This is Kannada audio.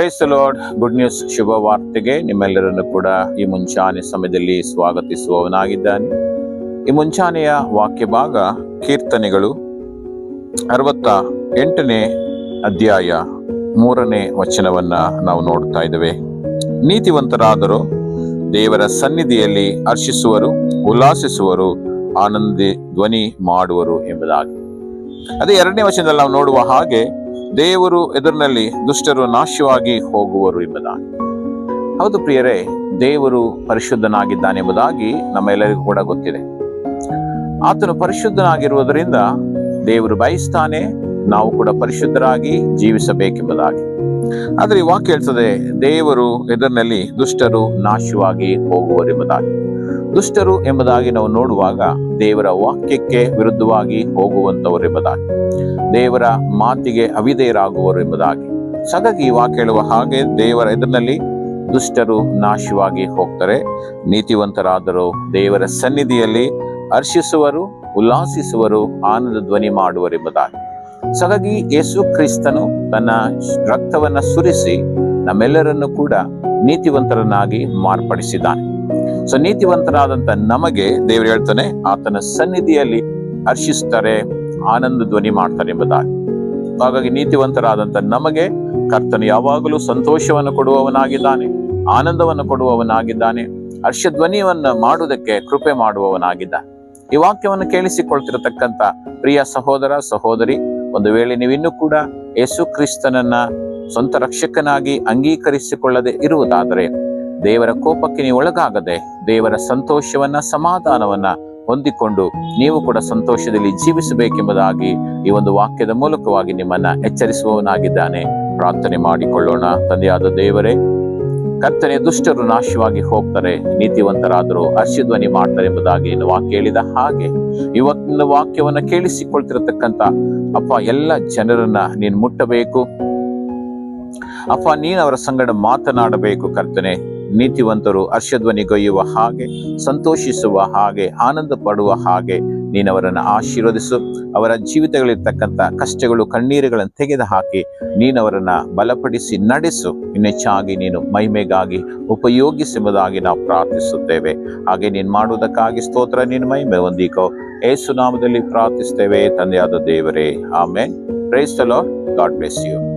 ಪ್ರೈಸ್ ಲಾರ್ಡ್ ಗುಡ್ ನ್ಯೂಸ್ ಶುಭ ವಾರ್ತೆಗೆ ನಿಮ್ಮೆಲ್ಲರನ್ನು ಕೂಡ ಈ ಮುಂಚಾನೆ ಸಮಯದಲ್ಲಿ ಸ್ವಾಗತಿಸುವವನಾಗಿದ್ದಾನೆ. ಈ ಮುಂಚಾನೆಯ ವಾಕ್ಯ ಭಾಗ ಕೀರ್ತನೆಗಳು ಅರವತ್ತ ಎಂಟನೇ ಅಧ್ಯಾಯ ಮೂರನೇ ವಚನವನ್ನ ನಾವು ನೋಡ್ತಾ ಇದ್ದೇವೆ. ನೀತಿವಂತರಾದರೂ ದೇವರ ಸನ್ನಿಧಿಯಲ್ಲಿ ಹರ್ಷಿಸುವರು, ಉಲ್ಲಾಸಿಸುವರು, ಆನಂದಿ ಧ್ವನಿ ಮಾಡುವರು ಎಂಬುದಾಗಿ. ಅದೇ ಎರಡನೇ ವಚನದಲ್ಲಿ ನಾವು ನೋಡುವ ಹಾಗೆ ದೇವರು ಎದುರಿನಲ್ಲಿ ದುಷ್ಟರು ನಾಶವಾಗಿ ಹೋಗುವರು ಎಂಬುದಾಗಿ. ಹೌದು ಪ್ರಿಯರೇ, ದೇವರು ಪರಿಶುದ್ಧನಾಗಿದ್ದಾನೆ ಎಂಬುದಾಗಿ ನಮ್ಮೆಲ್ಲರಿಗೂ ಕೂಡ ಗೊತ್ತಿದೆ. ಆತನು ಪರಿಶುದ್ಧನಾಗಿರುವುದರಿಂದ ದೇವರು ಬಯಸ್ತಾನೆ, ನಾವು ಕೂಡ ಪರಿಶುದ್ಧರಾಗಿ ಜೀವಿಸಬೇಕೆಂಬುದಾಗಿ. ಆದರೆ ಈ ವಾಕ್ಯ ಹೇಳ್ತದೆ, ದೇವರು ಎದುರಿನಲ್ಲಿ ದುಷ್ಟರು ನಾಶವಾಗಿ ಹೋಗುವರೆಂಬುದಾಗಿ. ದುಷ್ಟರು ಎಂಬುದಾಗಿ ನಾವು ನೋಡುವಾಗ ದೇವರ ವಾಕ್ಯಕ್ಕೆ ವಿರುದ್ಧವಾಗಿ ಹೋಗುವಂತವರೆಂಬುದಾಗಿ ದೇವರ ಮಾತಿಗೆ ಅವಿಧೇಯರಾಗುವರು ಎಂಬುದಾಗಿ. ಹಾಗಾಗಿ ಈ ವಾಕ್ಯ ಹೇಳುವ ಹಾಗೆ ದೇವರ ಎದುರಿನಲ್ಲಿ ದುಷ್ಟರು ನಾಶವಾಗಿ ಹೋಗ್ತಾರೆ. ನೀತಿವಂತರಾದರೂ ದೇವರ ಸನ್ನಿಧಿಯಲ್ಲಿ ಹರ್ಷಿಸುವರು, ಉಲ್ಲಾಸಿಸುವರು, ಆನಂದ ಧ್ವನಿ ಮಾಡುವರೆಂಬುದಾಗಿ ಸದಗಿ ಯೇಸು ಕ್ರಿಸ್ತನು ತನ್ನ ರಕ್ತವನ್ನ ಸುರಿಸಿ ನಮ್ಮೆಲ್ಲರನ್ನು ಕೂಡ ನೀತಿವಂತರನ್ನಾಗಿ ಮಾರ್ಪಡಿಸಿದ್ದಾನೆ. ಸೊ ನೀತಿವಂತರಾದಂತ ನಮಗೆ ದೇವರು ಹೇಳ್ತಾನೆ, ಆತನ ಸನ್ನಿಧಿಯಲ್ಲಿ ಹರ್ಷಿಸ್ತಾರೆ, ಆನಂದ ಧ್ವನಿ ಮಾಡ್ತಾರೆ ಎಂಬುದಾಗಿ. ಹಾಗಾಗಿ ನೀತಿವಂತರಾದಂತ ನಮಗೆ ಕರ್ತನು ಯಾವಾಗಲೂ ಸಂತೋಷವನ್ನು ಕೊಡುವವನಾಗಿದ್ದಾನೆ, ಆನಂದವನ್ನು ಕೊಡುವವನಾಗಿದ್ದಾನೆ ಹರ್ಷಧ್ವನಿಯನ್ನ ಮಾಡುವುದಕ್ಕೆ ಕೃಪೆ ಮಾಡುವವನಾಗಿದ್ದಾನೆ. ಈ ವಾಕ್ಯವನ್ನು ಕೇಳಿಸಿಕೊಳ್ತಿರತಕ್ಕಂತ ಪ್ರಿಯ ಸಹೋದರ, ಸಹೋದರಿ, ಒಂದು ವೇಳೆ ನೀವಿನ್ನೂ ಕೂಡ ಯೇಸು ಕ್ರಿಸ್ತನನ್ನ ಸ್ವಂತ ರಕ್ಷಕನಾಗಿ ಅಂಗೀಕರಿಸಿಕೊಳ್ಳದೆ ಇರುವುದಾದರೆ ದೇವರ ಕೋಪಕ್ಕೆ ನೀವು ಒಳಗಾಗದೆ ದೇವರ ಸಂತೋಷವನ್ನ, ಸಮಾಧಾನವನ್ನ ಹೊಂದಿಕೊಂಡು ನೀವು ಕೂಡ ಸಂತೋಷದಲ್ಲಿ ಜೀವಿಸಬೇಕೆಂಬುದಾಗಿ ಈ ಒಂದು ವಾಕ್ಯದ ಮೂಲಕವಾಗಿ ನಿಮ್ಮನ್ನ ಎಚ್ಚರಿಸುವವನಾಗಿದ್ದಾನೆ. ಪ್ರಾರ್ಥನೆ ಮಾಡಿಕೊಳ್ಳೋಣ. ತಂದೆಯಾದ ದೇವರೇ, ಕರ್ತನೆ, ದುಷ್ಟರು ನಾಶವಾಗಿ ಹೋಗ್ತಾರೆ. ನೀತಿವಂತರಾದರೂ ಹರ್ಷಧ್ವನಿ ಮಾಡ್ತಾರೆ ಎಂಬುದಾಗಿ ಇನ್ನು ವಾಕ್ಯ ಹೇಳಿದ ಹಾಗೆ ಇವತ್ತಿನ ವಾಕ್ಯವನ್ನ ಕೇಳಿಸಿಕೊಳ್ತಿರತಕ್ಕಂತ ಅಪ್ಪ, ಎಲ್ಲ ಜನರನ್ನ ನೀನು ಮುಟ್ಟಬೇಕು. ಅಪ್ಪ, ನೀನು ಅವರ ಸಂಗಡ ಮಾತನಾಡಬೇಕು ಕರ್ತನೆ. ನೀತಿವಂತರು ಹರ್ಷಧ್ವನಿಗೊಯ್ಯುವ ಹಾಗೆ, ಸಂತೋಷಿಸುವ ಹಾಗೆ, ಆನಂದ ಪಡುವ ಹಾಗೆ ನೀನವರನ್ನು ಆಶೀರ್ವದಿಸು. ಅವರ ಜೀವಿತಗಳಿರ್ತಕ್ಕಂಥ ಕಷ್ಟಗಳು, ಕಣ್ಣೀರುಗಳನ್ನು ತೆಗೆದು ಹಾಕಿ ನೀನವರನ್ನ ಬಲಪಡಿಸಿ ನಡೆಸು. ಇನ್ನೆಚ್ಚಾಗಿ ನೀನು ಮಹಿಮೆಗಾಗಿ ಉಪಯೋಗಿಸುವುದಾಗಿ ನಾವು ಪ್ರಾರ್ಥಿಸುತ್ತೇವೆ. ಹಾಗೆ ನೀನು ಮಾಡುವುದಕ್ಕಾಗಿ ಸ್ತೋತ್ರ ನೀನು ಮಹಿಮೆ ಹೊಂದಿಕೋ. ಏಸು ನಾಮದಲ್ಲಿ ಪ್ರಾರ್ಥಿಸ್ತೇವೆ ತಂದೆಯಾದ ದೇವರೇ. ಆಮೇಲೆ ಪ್ರೈಸ್ ಗಾಡ್ ಬ್ಲೆಸ್ ಯು